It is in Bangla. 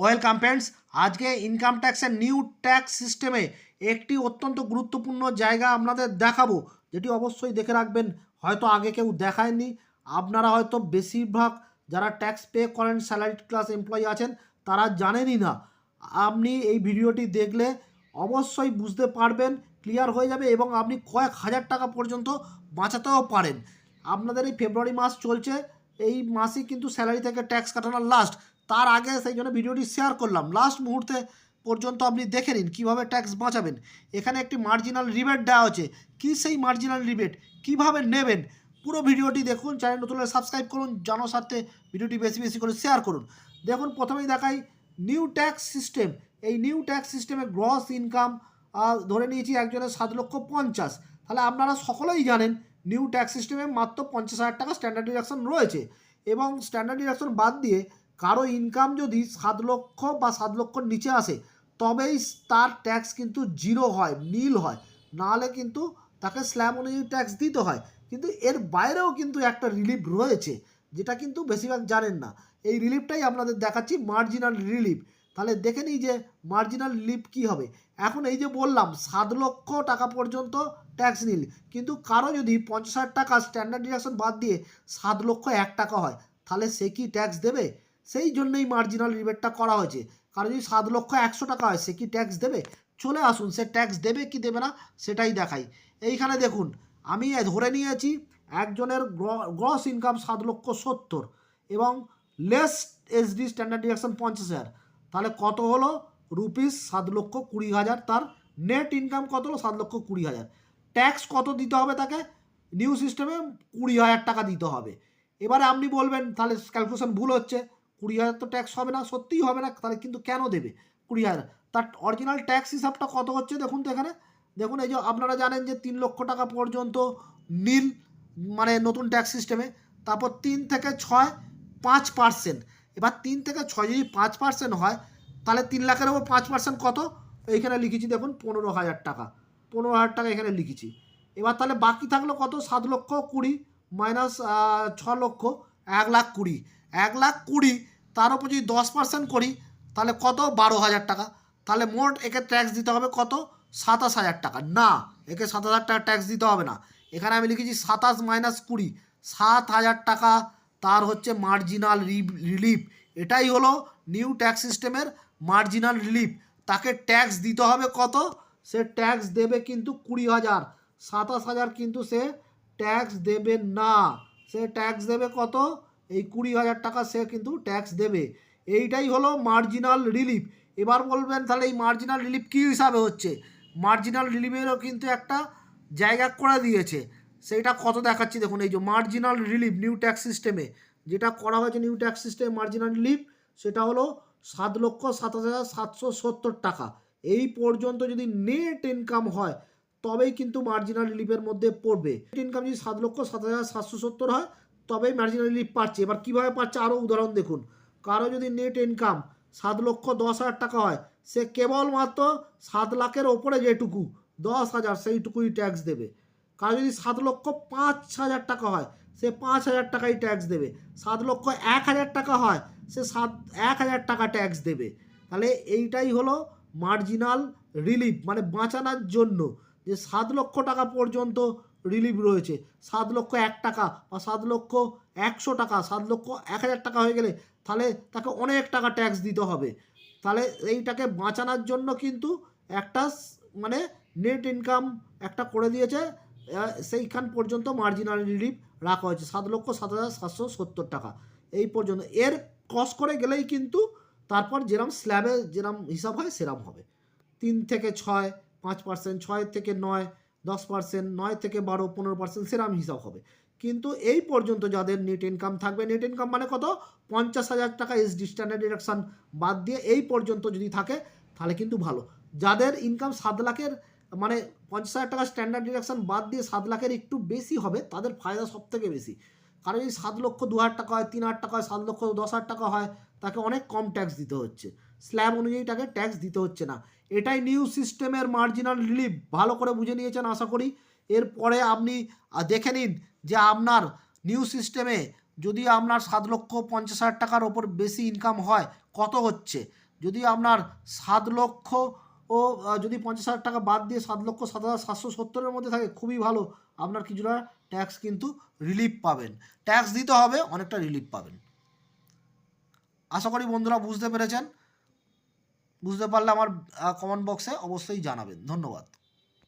ওয়েলকাম ফ্রেন্ডস, আজকে ইনকাম ট্যাক্সের নিউ ট্যাক্স সিস্টেমে একটি অত্যন্ত গুরুত্বপূর্ণ জায়গা আপনাদের দেখাবো, যেটি অবশ্যই দেখে রাখবেন। হয়তো আগে কেউ দেখায়নি, আপনারা হয়তো বেশিরভাগ যারা ট্যাক্স পে করেন স্যালারি ক্লাস এমপ্লয়ি আছেন, তারা জানেনই না। আপনি এই ভিডিওটি দেখলে অবশ্যই বুঝতে পারবেন ক্লিয়ার হয়ে যাবে এবং আপনি কয়েক হাজার টাকা পর্যন্ত বাঁচাতেও পারেন। আপনাদের এই ফেব্রুয়ারি মাস চলছে, এই মাসে কিন্তু স্যালারি থেকে ট্যাক্স কাটানোর লাস্ট তার আগে সেই জন্য ভিডিওটি শেয়ার করলাম। লাস্ট মুহূর্তে পর্যন্ত আপনি দেখে নিন, কীভাবে ট্যাক্স বাঁচাবেন। এখানে একটি মার্জিনাল রিবেট দেওয়া হচ্ছে কী সেই মার্জিনাল রিবেট কীভাবে নেবেন? পুরো ভিডিওটি দেখুন চ্যানেল নতুন সাবস্ক্রাইব করুন জানো জনস্বার্থে ভিডিওটি বেশি বেশি করে শেয়ার করুন। দেখুন, প্রথমেই দেখাই নিউ ট্যাক্স সিস্টেম এই নিউ ট্যাক্স সিস্টেমে গ্রস ইনকাম ধরে নিয়েছি একজনের সাত লক্ষ পঞ্চাশ। তাহলে আপনারা সকলেই জানেন নিউ ট্যাক্স সিস্টেমে মাত্র পঞ্চাশ হাজার টাকা স্ট্যান্ডার্ড ডিডাকশন রয়েছে। এবং স্ট্যান্ডার্ড ডিডাকশন বাদ দিয়ে কারও ইনকাম যদি সাত লক্ষ বা সাত লক্ষর নিচে আসে, তবেই তার ট্যাক্স কিন্তু জিরো হয় নীল হয়। নাহলে কিন্তু তাকে স্ল্যাব অনুযায়ী ট্যাক্স দিতে হয়। কিন্তু এর বাইরেও কিন্তু একটা রিলিফ রয়েছে, যেটা কিন্তু বেশিরভাগ জানেন না। এই রিলিফটাই আপনাদের দেখাচ্ছি মার্জিনাল রিলিফ তাহলে দেখে নিই যে মার্জিনাল রিলিফ কী হবে। এখন এই যে বললাম, সাত লক্ষ টাকা পর্যন্ত ট্যাক্স নিল। কিন্তু কারও যদি পঞ্চাশ হাজার টাকা স্ট্যান্ডার্ড ডিডাকশন বাদ দিয়ে সাত লক্ষ এক টাকা হয়, তাহলে সে কি ট্যাক্স দেবে? সেই জন্যই মার্জিনাল রিবেটটা করা হয়েছে। কারণ যদি সাত লক্ষ একশো টাকা হয়, সে কি ট্যাক্স দেবে? চলে আসুন, সে ট্যাক্স দেবে কি দেবে না, সেটাই দেখাই। এইখানে দেখুন, আমি ধরে নিয়েছি, একজনের গ্রস ইনকাম সাত লক্ষ সত্তর এবং লেস এসডি স্ট্যান্ডার্ড ডিডাকশন পঞ্চাশ হাজার। তাহলে কত হলো? রুপিস সাত লক্ষ কুড়ি হাজার, তার নেট ইনকাম কত হলো? সাত লক্ষ কুড়ি হাজার। ট্যাক্স কত দিতে হবে তাকে? নিউ সিস্টেমে কুড়ি হাজার টাকা দিতে হবে। এবারে আপনি বলবেন, তাহলে ক্যালকুলেশন ভুল হচ্ছে। কুড়ি হাজার তো ট্যাক্স হবে না, সত্যিই হবে না, তাহলে কিন্তু কেন দেবে? কুড়ি হাজার। তার অরিজিনাল ট্যাক্স হিসাবটা কত হচ্ছে দেখুন তো এখানে? দেখুন এই যে আপনারা জানেন যে তিন লক্ষ টাকা পর্যন্ত নীল মানে নতুন ট্যাক্স সিস্টেমে তারপর তিন থেকে ছয়, পাঁচ পার্সেন্ট এবার তিন থেকে ছয় যদি পাঁচ পার্সেন্ট হয়, তাহলে তিন লাখের ওপর পাঁচ পার্সেন্ট কত? এইখানে লিখেছি দেখুন, পনেরো হাজার টাকা। পনেরো হাজার টাকা এখানে লিখেছি। এবার তাহলে বাকি থাকল কত? সাত লক্ষ কুড়ি মাইনাস ছ লক্ষ, এক লাখ কুড়ি। এক লাখ কুড়ি, তার উপর যদি দশ পার্সেন্ট করি, তাহলে কত? বারো হাজার টাকা। তাহলে মোট একে ট্যাক্স দিতে হবে কত? সাতাশ হাজার টাকা। না, একে সাত হাজার টাকা ট্যাক্স দিতে হবে না। এখানে আমি লিখেছি সাতাশ মাইনাস কুড়ি, সাত হাজার টাকা তার হচ্ছে মার্জিনাল রিলিফ এটাই হলো নিউ ট্যাক্স সিস্টেমের মার্জিনাল রিলিফ তাকে ট্যাক্স দিতে হবে কত? সে ট্যাক্স দেবে কিন্তু কুড়ি হাজার। সাতাশ হাজার কিন্তু সে ট্যাক্স দেবে না। সে ট্যাক্স দেবে কত? এই কুড়ি হাজার টাকা সে কিন্তু ট্যাক্স দেবে। এইটাই হলো মার্জিনাল রিলিফ এবার বলবেন তাহলে এই মার্জিনাল রিলিফ কী হিসাবে হচ্ছে? মার্জিনাল রিলিফেরও কিন্তু একটা জায়গা করে দিয়েছে। সেইটা কত দেখাচ্ছি দেখুন, এই যে মার্জিনাল রিলিফ নিউ ট্যাক্স সিস্টেমে যেটা করা হয়েছে নিউ ট্যাক্স সিস্টেমে মার্জিনাল রিলিফ সেটা হলো সাত লক্ষ সাতাশ হাজার সাতশো সত্তর টাকা। এই পর্যন্ত যদি নেট ইনকাম হয়, তবেই কিন্তু মার্জিনাল রিলিফের মধ্যে পড়বে। নেট ইনকাম যদি সাত লক্ষ সাত হাজার সাতশো সত্তর হয় তবেই মার্জিনাল রিলিফ পাচ্ছে এবার কীভাবে পাচ্ছে আরও উদাহরণ দেখুন। কারও যদি নেট ইনকাম সাত লক্ষ দশ হাজার টাকা হয়, সে কেবলমাত্র সাত লাখের ওপরে যেটুকু, দশ হাজার সেইটুকুই ট্যাক্স দেবে। কারও যদি সাত লক্ষ পাঁচ হাজার টাকা হয়, সে পাঁচ হাজার টাকাই ট্যাক্স দেবে। সাত লক্ষ এক হাজার টাকা হয়, সে সাত, এক হাজার টাকা ট্যাক্স দেবে। তাহলে এইটাই হলো মার্জিনাল রিলিফ মানে বাঁচানোর জন্য। যে সাত লক্ষ টাকা পর্যন্ত রিলিফ রয়েছে। সাত লক্ষ এক টাকা বা সাত লক্ষ একশো টাকা, সাত লক্ষ এক হাজার টাকা হয়ে গেলে তাহলে তাকে অনেক টাকা ট্যাক্স দিতে হবে। তাহলে এইটাকে বাঁচানোর জন্য কিন্তু একটা মানে নেট ইনকাম একটা করে দিয়েছে। সেইখান পর্যন্ত মার্জিনাল রিলিফ রাখা হয়েছে। সাত লক্ষ সাত হাজার সাতশো সত্তর টাকা। এই পর্যন্ত। এর ক্রস করে গেলেই কিন্তু তারপর যেরম স্ল্যাবে যেরম হিসাব হয়, সেরম হবে। তিন থেকে ছয়, পাঁচ পার্সেন্ট ছয় থেকে নয় দশ পার্সেন্ট নয় থেকে বারো, পনেরো পার্সেন্ট সেরম হিসাব হবে। কিন্তু এই পর্যন্ত যাদের নেট ইনকাম থাকবে নেট ইনকাম মানে কত? পঞ্চাশ হাজার টাকা এসডি স্ট্যান্ডার্ড ডিডাকশান বাদ দিয়ে এই পর্যন্ত যদি থাকে, তাহলে কিন্তু ভালো। যাদের ইনকাম সাত লাখের মানে পঞ্চাশ হাজার টাকা স্ট্যান্ডার্ড ডিডাকশান বাদ দিয়ে সাত লাখের একটু বেশি হবে, তাদের ফায়দা সব থেকে বেশি। কারণ যদি সাত লক্ষ দু হাজার টাকা হয়, তিন হাজার টাকা হয়, সাত লক্ষ দশ হাজার টাকা হয়, তাকে অনেক কম ট্যাক্স দিতে হচ্ছে। স্ল্যাব অনুযায়ী তাকে ট্যাক্স দিতে হচ্ছে না। এটাই নিউ সিস্টেমের মার্জিনাল রিলিফ ভালো করে বুঝে নিয়েছেন আশা করি। এরপরে আপনি দেখে নিন যে আপনার নিউ সিস্টেমে যদি আপনার সাত লক্ষ পঞ্চাশ হাজার টাকার ওপর বেশি ইনকাম হয়, কত হচ্ছে? যদি আপনার সাত লক্ষ ও যদি পঞ্চাশ হাজার টাকা বাদ দিয়ে সাত লক্ষ সাত হাজার সাতশো সত্তরের মধ্যে থাকে, খুবই ভালো। আপনার কিছুটা ট্যাক্স কিন্তু রিলিফ পাবেন। ট্যাক্স দিতে হবে, অনেকটা রিলিফ পাবেন। আশা করি বন্ধুরা বুঝতে পেরেছেন। বুঝতে পারলে আমার কমেন্ট বক্সে অবশ্যই জানাবেন। ধন্যবাদ।